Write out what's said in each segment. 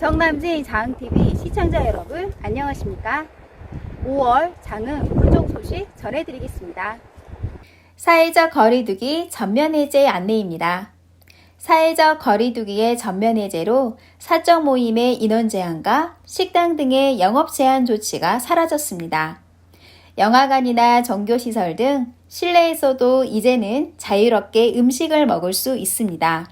정남진 장TV 시청자 여러분 안녕하십니까 5월 장흥 물종 소식 전해드리겠습니다 사회적 거리두기 전면 해제 안내입니다 사회적 거리두기의 전면 해제로 사적 모임의 인원 제한과 식당 등의 영업 제한 조치가 사라졌습니다. 영화관이나 종교시설 등 실내에서도 이제는 자유롭게 음식을 먹을 수 있습니다.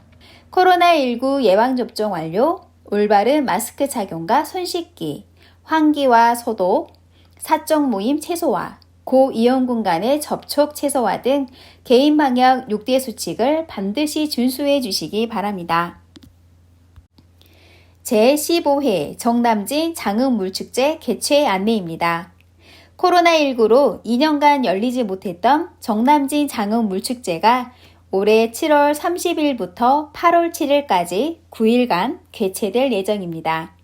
코로나19 예방접종 완료, 올바른 마스크 착용과 손 씻기, 환기와 소독, 사적 모임 최소화, 고이용 공간의 접촉 최소화 등 개인 방역 6대 수칙을 반드시 준수해 주시기 바랍니다. 제15회 정남진 장흥물축제 개최 안내입니다. 코로나19로 2년간 열리지 못했던 정남진 장흥물축제가 올해 7월 30일부터 8월 7일까지 9일간 개최될 예정입니다.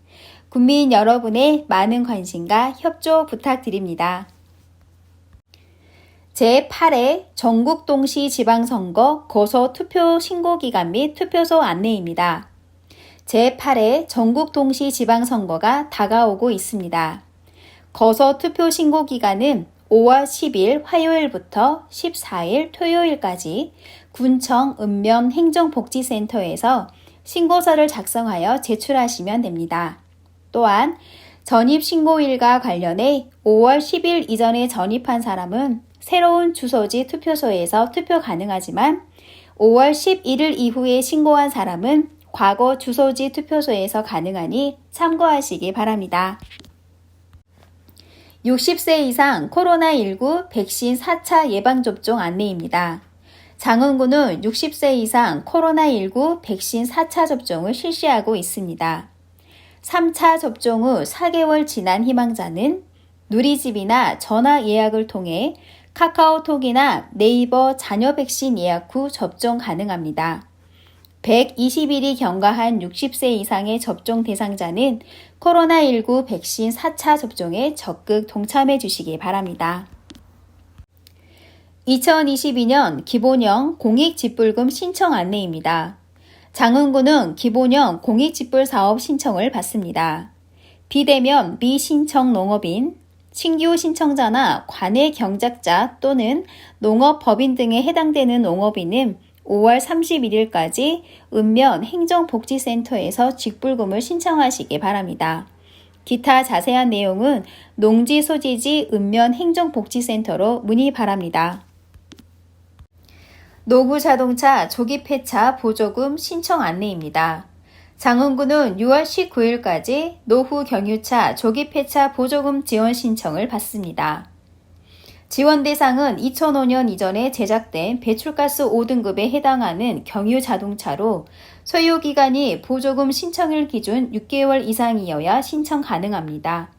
국민 여러분의 많은 관심과 협조 부탁드립니다. 제8회 전국 동시 지방선거 거소 투표 신고 기간 및 투표소 안내입니다. 제8회 전국 동시 지방선거가 다가오고 있습니다. 거소 투표 신고 기간은 5월 10일 화요일부터 14일 토요일까지 군청 읍면 행정복지센터에서 신고서를 작성하여 제출하시면 됩니다. 또한 전입신고일과 관련해 5월 10일 이전에 전입한 사람은 새로운 주소지 투표소에서 투표 가능하지만 5월 11일 이후에 신고한 사람은 과거 주소지 투표소에서 가능하니 참고하시기 바랍니다. 60세 이상 코로나19 백신 4차 예방접종 안내입니다. 장흥구는 60세 이상 코로나19 백신 4차 접종을 실시하고 있습니다. 3차 접종 후 4개월 지난 희망자는 누리집이나 전화 예약을 통해 카카오톡이나 네이버 자녀 백신 예약 후 접종 가능합니다. 120일이 경과한 60세 이상의 접종 대상자는 코로나19 백신 4차 접종에 적극 동참해 주시기 바랍니다. 2022년 기본형 공익집불금 신청 안내입니다. 장흥구는 기본형 공익집불 사업 신청을 받습니다. 비대면 미신청 농업인, 신규 신청자나 관내 경작자 또는 농업 법인 등에 해당되는 농업인은 5월 31일까지 읍면 행정복지센터에서 직불금을 신청하시기 바랍니다. 기타 자세한 내용은 농지 소지지 읍면 행정복지센터로 문의 바랍니다. 노구 자동차 조기 폐차 보조금 신청 안내입니다. 장흥구는 6월 19일까지 노후 경유차 조기 폐차 보조금 지원 신청을 받습니다. 지원 대상은 2005년 이전에 제작된 배출가스 5등급에 해당하는 경유 자동차로 소요 기간이 보조금 신청일 기준 6개월 이상이어야 신청 가능합니다.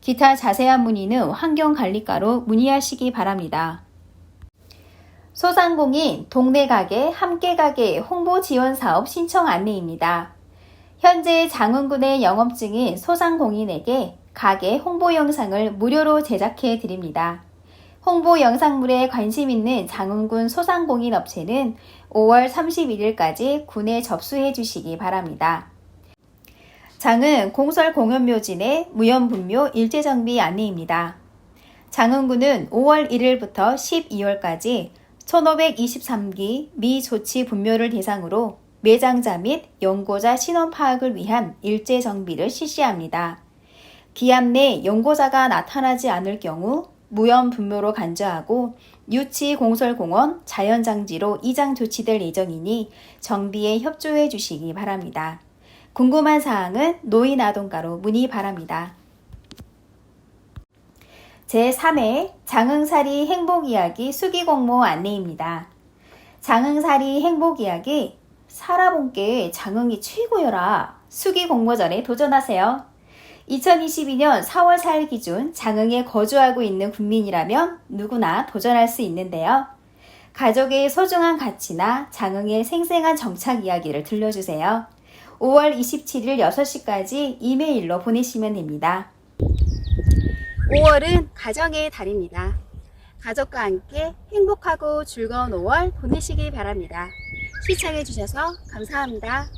기타 자세한 문의는 환경관리과로 문의하시기 바랍니다. 소상공인 동네 가게 함께 가게 홍보 지원 사업 신청 안내입니다. 현재 장흥군의 영업증인 소상공인에게 가게 홍보 영상을 무료로 제작해 드립니다. 홍보 영상물에 관심 있는 장흥군 소상공인 업체는 5월 31일까지 군에 접수해 주시기 바랍니다. 장흥 공설 공연묘진의 무연분묘 일제정비 안내입니다. 장흥군은 5월 1일부터 12월까지 1523기 미 조치 분묘를 대상으로 매장자 및 연고자 신원 파악을 위한 일제 정비를 실시합니다. 기한 내 연고자가 나타나지 않을 경우 무연 분묘로 간주하고 유치 공설공원 자연장지로 이장 조치될 예정이니 정비에 협조해 주시기 바랍니다. 궁금한 사항은 노인아동과로 문의 바랍니다. 제3회 장흥사리 행복이야기 수기공모 안내입니다. 장흥사리 행복이야기 살아본께 장흥이 최고여라 수기공모전에 도전하세요. 2022년 4월 4일 기준 장흥에 거주하고 있는 국민이라면 누구나 도전할 수 있는데요. 가족의 소중한 가치나 장흥의 생생한 정착 이야기를 들려주세요. 5월 27일 6시까지 이메일로 보내시면 됩니다. 5월은 가정의 달입니다. 가족과 함께 행복하고 즐거운 5월 보내시기 바랍니다. 시청해주셔서 감사합니다.